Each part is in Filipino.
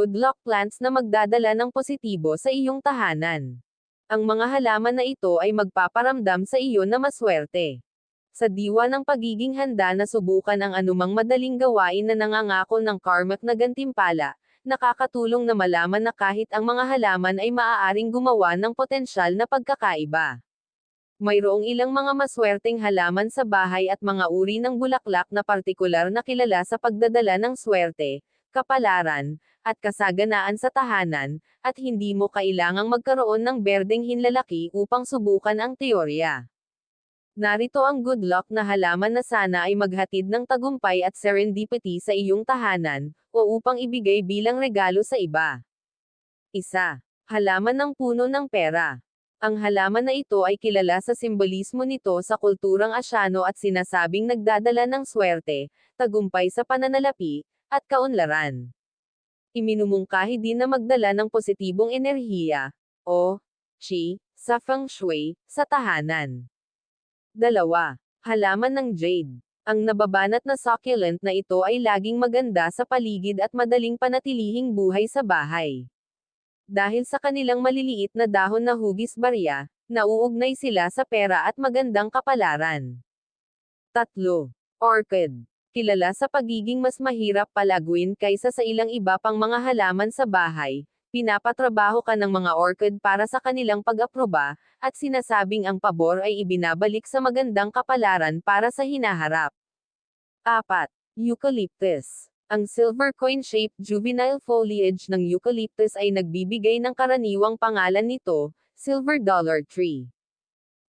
good luck plants na magdadala ng positibo sa iyong tahanan. Ang mga halaman na ito ay magpaparamdam sa iyo na maswerte. Sa diwa ng pagiging handa na subukan ang anumang madaling gawain na nangangako ng karmic na gantimpala, nakakatulong na malaman na kahit ang mga halaman ay maaaring gumawa ng potensyal na pagkakaiba. Mayroong ilang mga maswerteng halaman sa bahay at mga uri ng bulaklak na partikular na kilala sa pagdadala ng swerte, kapalaran, at kasaganaan sa tahanan, at hindi mo kailangang magkaroon ng berdeng hinlalaki upang subukan ang teorya. Narito ang good luck na halaman na sana ay maghatid ng tagumpay at serendipity sa iyong tahanan, o upang ibigay bilang regalo sa iba. Isa. Halaman ng puno ng pera. Ang halaman na ito ay kilala sa simbolismo nito sa kulturang Asyano at sinasabing nagdadala ng swerte, tagumpay sa pananalapi, at kaunlaran. Iminumungkahi din na magdala ng positibong enerhiya, o chi, sa feng shui, sa tahanan. Dalawa. Halaman ng jade. Ang nababanat na succulent na ito ay laging maganda sa paligid at madaling panatilihing buhay sa bahay. Dahil sa kanilang maliliit na dahon na hugis barya, nauugnay sila sa pera at magandang kapalaran. Tatlo. Orchid. Kilala sa pagiging mas mahirap palaguin kaysa sa ilang iba pang mga halaman sa bahay, pinapatrabaho ka ng mga orchid para sa kanilang pag-aproba, at sinasabing ang pabor ay ibinabalik sa magandang kapalaran para sa hinaharap. 4. Eucalyptus. Ang silver coin-shaped juvenile foliage ng eucalyptus ay nagbibigay ng karaniwang pangalan nito, silver dollar tree.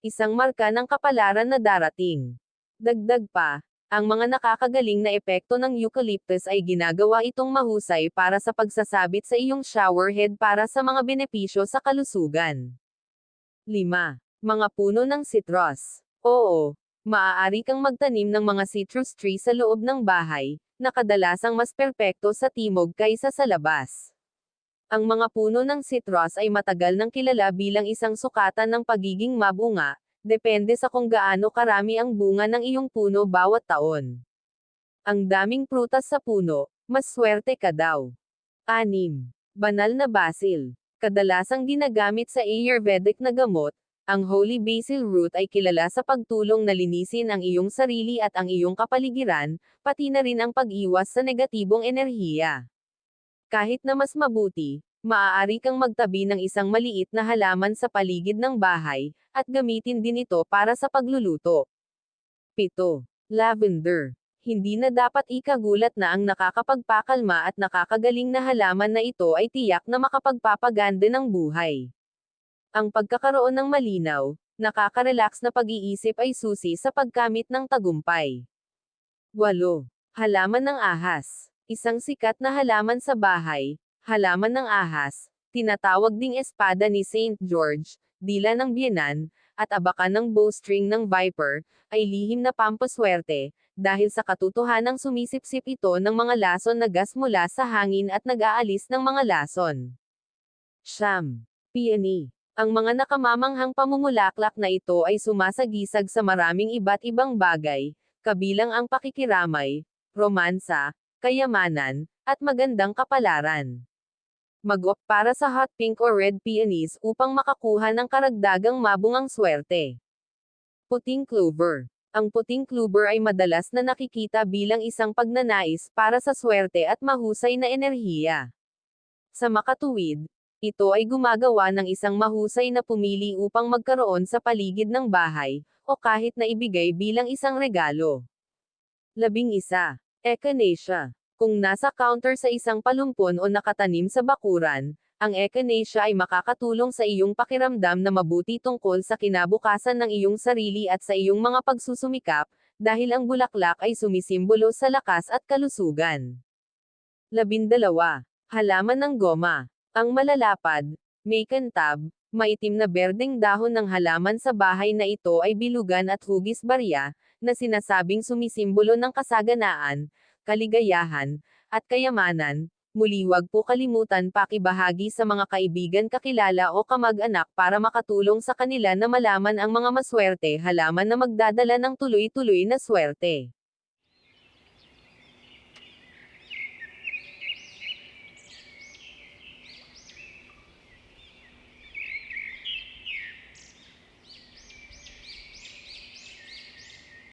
Isang marka ng kapalaran na darating. Dagdag pa, ang mga nakakagaling na epekto ng eucalyptus ay ginagawa itong mahusay para sa pagsasabit sa iyong shower head para sa mga benepisyo sa kalusugan. 5. Mga puno ng citrus. Oo, maaari kang magtanim ng mga citrus tree sa loob ng bahay, na kadalasang mas perpekto sa timog kaysa sa labas. Ang mga puno ng citrus ay matagal nang kilala bilang isang sukatan ng pagiging mabunga, depende sa kung gaano karami ang bunga ng iyong puno bawat taon. Ang daming prutas sa puno, mas swerte ka daw. 6. Banal na basil. Kadalasang ginagamit sa Ayurvedic na gamot, ang holy basil root ay kilala sa pagtulong na linisin ang iyong sarili at ang iyong kapaligiran, pati na rin ang pag-iwas sa negatibong enerhiya. Kahit na mas mabuti, maaari kang magtabi ng isang maliit na halaman sa paligid ng bahay, at gamitin din ito para sa pagluluto. 7. Lavender. Hindi na dapat ikagulat na ang nakakapagpakalma at nakakagaling na halaman na ito ay tiyak na makapagpapaganda ng buhay. Ang pagkakaroon ng malinaw, nakaka-relax na pag-iisip ay susi sa pagkamit ng tagumpay. 8. Halaman ng ahas. Isang sikat na halaman sa bahay, halaman ng ahas, tinatawag ding espada ni St. George, dila ng biyenan, at abakan ng bowstring ng viper, ay lihim na pampaswerte, dahil sa katotohanang sumisipsip ito ng mga lason na gas mula sa hangin at nag-aalis ng mga lason. Siyam. Peony. Ang mga nakamamanghang pamumulaklak na ito ay sumasagisag sa maraming iba't ibang bagay, kabilang ang pakikiramay, romansa, kayamanan, at magandang kapalaran. Mag-opt para sa hot pink o red peonies upang makakuha ng karagdagang mabungang swerte. Puting clover. Ang puting clover ay madalas na nakikita bilang isang pagnanais para sa swerte at mahusay na enerhiya. Sa makatuwid, ito ay gumagawa ng isang mahusay na pumili upang magkaroon sa paligid ng bahay, o kahit na ibigay bilang isang regalo. Labing isa. Echinacea. Kung nasa counter sa isang palumpon o nakatanim sa bakuran, ang echinacea ay makakatulong sa iyong pakiramdam na mabuti tungkol sa kinabukasan ng iyong sarili at sa iyong mga pagsusumikap, dahil ang bulaklak ay sumisimbolo sa lakas at kalusugan. Labindalawa. Halaman ng goma. Ang malalapad, may kantab, maitim na berdeng dahon ng halaman sa bahay na ito ay bilugan at hugis barya, na sinasabing sumisimbolo ng kasaganaan, kaligayahan, at kayamanan, muli wag po kalimutan pakibahagi sa mga kaibigan kakilala o kamag-anak para makatulong sa kanila na malaman ang mga maswerte halaman na magdadala ng tuloy-tuloy na swerte.